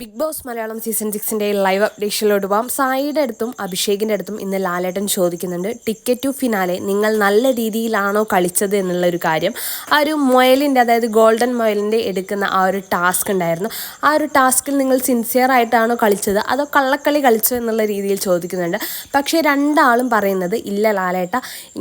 Big Boss Malayalam season സിക്സിന്റെ live അപ്ഡേഷനിലോട്ട് പോകാം സായിയുടെ അടുത്തും അഭിഷേകിന്റെ അടുത്തും ഇന്ന് ലാലേട്ടൻ ചോദിക്കുന്നുണ്ട് ടിക്കറ്റ് ടു ഫിനാലെ നിങ്ങൾ നല്ല രീതിയിലാണോ കളിച്ചത് എന്നുള്ള ഒരു കാര്യം. ആ ഒരു മൊയലിന്റെ അതായത് ഗോൾഡൻ മൊയലിന്റെ എടുക്കുന്ന ആ ഒരു ടാസ്ക് ഉണ്ടായിരുന്നു. ആ ഒരു ടാസ്കിൽ നിങ്ങൾ സിൻസിയർ ആയിട്ടാണോ കളിച്ചത്? അതോ കള്ളക്കളി കളിച്ചോ എന്നുള്ള രീതിയിൽ ചോദിക്കുന്നുണ്ട്. പക്ഷേ രണ്ടാളും പറയുന്നത് ഇല്ല ലാലേട്ട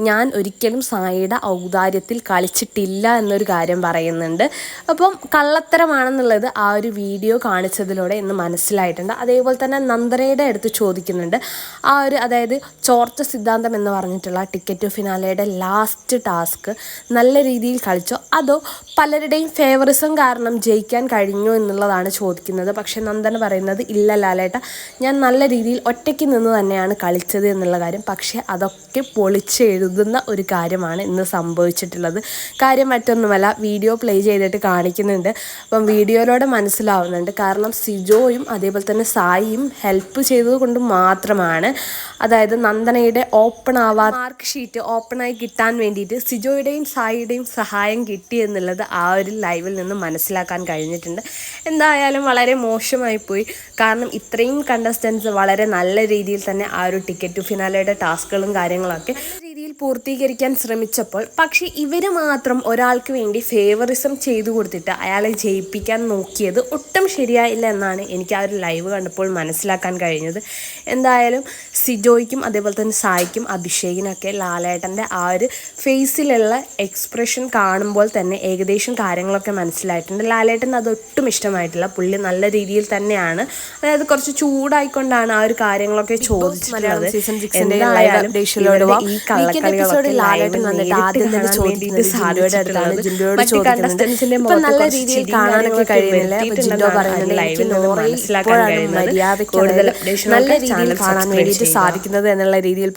ഞാൻ ഒരിക്കലും സായിയുടെ ഔദാര്യത്തിൽ കളിച്ചിട്ടില്ല എന്നൊരു കാര്യം പറയുന്നുണ്ട്. അപ്പം കള്ളത്തരമാണെന്നുള്ളത് ആ ഒരു വീഡിയോ കാണിച്ചതിലൂടെ ഇന്ന് മനസ്സിലായിട്ടുണ്ട്. അതേപോലെ തന്നെ നന്ദനയുടെ അടുത്ത് ചോദിക്കുന്നുണ്ട്. ആ ഒരു അതായത് ചോർച്ച സിദ്ധാന്തം എന്ന് പറഞ്ഞിട്ടുള്ള ടിക്കറ്റ് ഫിനാലയുടെ ലാസ്റ്റ് ടാസ്ക് നല്ല രീതിയിൽ കളിച്ചോ? അതോ പലരുടെയും ഫേവറിസം കാരണം ജയിക്കാൻ കഴിഞ്ഞോ എന്നുള്ളതാണ് ചോദിക്കുന്നത്. പക്ഷേ നന്ദന പറയുന്നത് ഇല്ല ലാലേട്ട ഞാൻ നല്ല രീതിയിൽ ഒറ്റയ്ക്ക് നിന്ന് തന്നെയാണ് കളിച്ചത് എന്നുള്ള കാര്യം. പക്ഷേ അതൊക്കെ പൊളിച്ചെഴുതുന്ന ഒരു കാര്യമാണ് ഇന്ന് സംഭവിച്ചിട്ടുള്ളത്. കാര്യം മറ്റൊന്നുമല്ല വീഡിയോ പ്ലേ ചെയ്തിട്ട് കാണിക്കുന്നുണ്ട്. അപ്പം വീഡിയോയിലൂടെ മനസ്സിലാവുന്നുണ്ട്. കാരണം സിജോയും അതേപോലെ തന്നെ സായിയും ഹെൽപ്പ് ചെയ്തത് കൊണ്ട് മാത്രമാണ്. അതായത് നന്ദനയുടെ ഓപ്പൺ ആവാ മാർക്ക് ഷീറ്റ് ഓപ്പണായി കിട്ടാൻ വേണ്ടിയിട്ട് സിജോയുടെയും സായിയുടെയും സഹായം കിട്ടി എന്നുള്ളത് ആ ഒരു ലൈവിൽ നിന്ന് മനസ്സിലാക്കാൻ കഴിഞ്ഞിട്ടുണ്ട്. എന്തായാലും വളരെ മോശമായി പോയി. കാരണം ഇത്രയും കണ്ടസ്റ്റൻസ് വളരെ നല്ല രീതിയിൽ തന്നെ ആ ഒരു ടിക്കറ്റ് ഫിനാലയുടെ ടാസ്കുകളും കാര്യങ്ങളൊക്കെ പൂർത്തീകരിക്കാൻ ശ്രമിച്ചപ്പോൾ പക്ഷേ ഇവർ മാത്രം ഒരാൾക്ക് വേണ്ടി ഫേവറിസം ചെയ്തു കൊടുത്തിട്ട് അയാളെ ജയിപ്പിക്കാൻ നോക്കിയത് ഒട്ടും ശരിയായില്ല എന്നാണ് എനിക്ക് ആ ഒരു ലൈവ് കണ്ടപ്പോൾ മനസ്സിലാക്കാൻ കഴിഞ്ഞത്. എന്തായാലും സിജോയ്ക്കും അതേപോലെ തന്നെ സായിക്കും അഭിഷേകിനൊക്കെ ലാലേട്ടന്റെ ആ ഒരു ഫേസിലുള്ള എക്സ്പ്രഷൻ കാണുമ്പോൾ തന്നെ ഏകദേശം കാര്യങ്ങളൊക്കെ മനസ്സിലായിട്ടുണ്ട്. ലാലേട്ടൻ അതൊട്ടും ഇഷ്ടമായിട്ടില്ല. പുള്ളി നല്ല രീതിയിൽ തന്നെയാണ്. അതായത് കുറച്ച് ചൂടായിക്കൊണ്ടാണ് ആ ഒരു കാര്യങ്ങളൊക്കെ ചോദിച്ചിട്ടുള്ളത്. എന്തായാലും ഈ കള്ളക്കളികളൊക്കെ മുഖത്ത് നല്ല രീതിയിൽ കാണാനൊക്കെ കഴിയുന്നില്ല. ജിൻഡോ പറയുന്നത്? കൂടുതൽ നല്ല രീതിയിൽ കാണാൻ വേണ്ടിയിട്ട് സാധിക്കുന്നത് എന്നുള്ള രീതിയിൽ